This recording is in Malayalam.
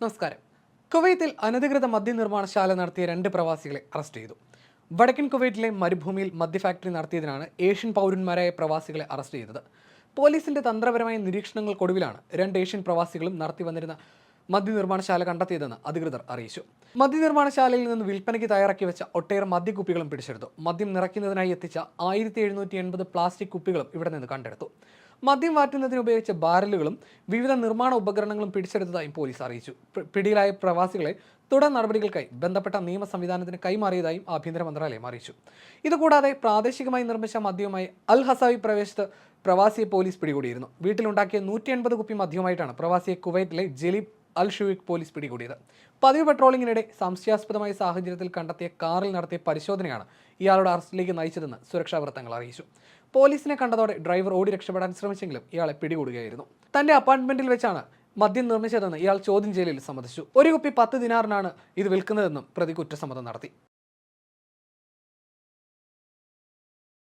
നമസ്കാരം. കുവൈത്തിൽ അനധികൃത മദ്യനിർമ്മാണശാല നടത്തിയ രണ്ട് പ്രവാസികളെ അറസ്റ്റ് ചെയ്തു. വടക്കൻ കുവൈറ്റിലെ മരുഭൂമിയിൽ മദ്യ ഫാക്ടറി നടത്തിയതിനാണ് ഏഷ്യൻ പൗരന്മാരായ പ്രവാസികളെ അറസ്റ്റ് ചെയ്തത്. പോലീസിന്റെ തന്ത്രപരമായ നിരീക്ഷണങ്ങൾക്കൊടുവിലാണ് രണ്ട് ഏഷ്യൻ പ്രവാസികളും നടത്തി വന്നിരുന്ന മദ്യനിർമ്മാണശാല കണ്ടെത്തിയതെന്ന് അധികൃതർ അറിയിച്ചു. മദ്യനിർമ്മാണശാലയിൽ നിന്ന് വിൽപ്പനയ്ക്ക് തയ്യാറാക്കി വെച്ച ഒട്ടേറെ മദ്യക്കുപ്പികളും പിടിച്ചെടുത്തു. മദ്യം നിറയ്ക്കുന്നതിനായി എത്തിച്ച ആയിരത്തി എഴുന്നൂറ്റി എൺപത് പ്ലാസ്റ്റിക് കുപ്പികളും ഇവിടെ നിന്ന് കണ്ടെടുത്തു. മദ്യം മാറ്റുന്നതിന് ഉപയോഗിച്ച ബാരലുകളും വിവിധ നിർമ്മാണ ഉപകരണങ്ങളും പിടിച്ചെടുത്തതായും പോലീസ് അറിയിച്ചു. പിടിയിലായ പ്രവാസികളെ തുടർ നടപടികൾക്കായി ബന്ധപ്പെട്ട നിയമ സംവിധാനത്തിന് കൈമാറിയതായും ആഭ്യന്തര മന്ത്രാലയം അറിയിച്ചു. ഇതുകൂടാതെ പ്രാദേശികമായി നിർമ്മിച്ച മദ്യവുമായി അൽ ഹസാവി പ്രവേശത്ത് പ്രവാസിയെ പോലീസ് പിടികൂടിയിരുന്നു. വീട്ടിലുണ്ടാക്കിയ നൂറ്റി എൺപത് കുപ്പി മദ്യവുമായിട്ടാണ് പ്രവാസിയെ കുവൈറ്റിലെ ജലീബ് അൽ ഷുവിക് പോലീസ് പിടികൂടിയത്. പതിവ് പെട്രോളിങ്ങിനിടെ സംശയാസ്പദമായ സാഹചര്യത്തിൽ കണ്ടെത്തിയ കാറിൽ നടത്തിയ പരിശോധനയാണ് ഇയാളുടെ അറസ്റ്റിലേക്ക് നയിച്ചതെന്ന് സുരക്ഷാ വൃത്തങ്ങൾ അറിയിച്ചു. പോലീസിനെ കണ്ടതോടെ ഡ്രൈവർ ഓടി രക്ഷപ്പെടാൻ ശ്രമിച്ചെങ്കിലും ഇയാളെ പിടികൂടുകയായിരുന്നു. തന്റെ അപ്പാർട്ട്മെന്റിൽ വെച്ചാണ് മദ്യം നിർമ്മിച്ചതെന്ന് ഇയാൾ ചോദ്യം ചെയ്യലിൽ സമ്മതിച്ചു. ഒരു കുപ്പി പത്ത് ദിനാറിനാണ് ഇത് വിൽക്കുന്നതെന്നും പ്രതി കുറ്റസമ്മതം നടത്തി.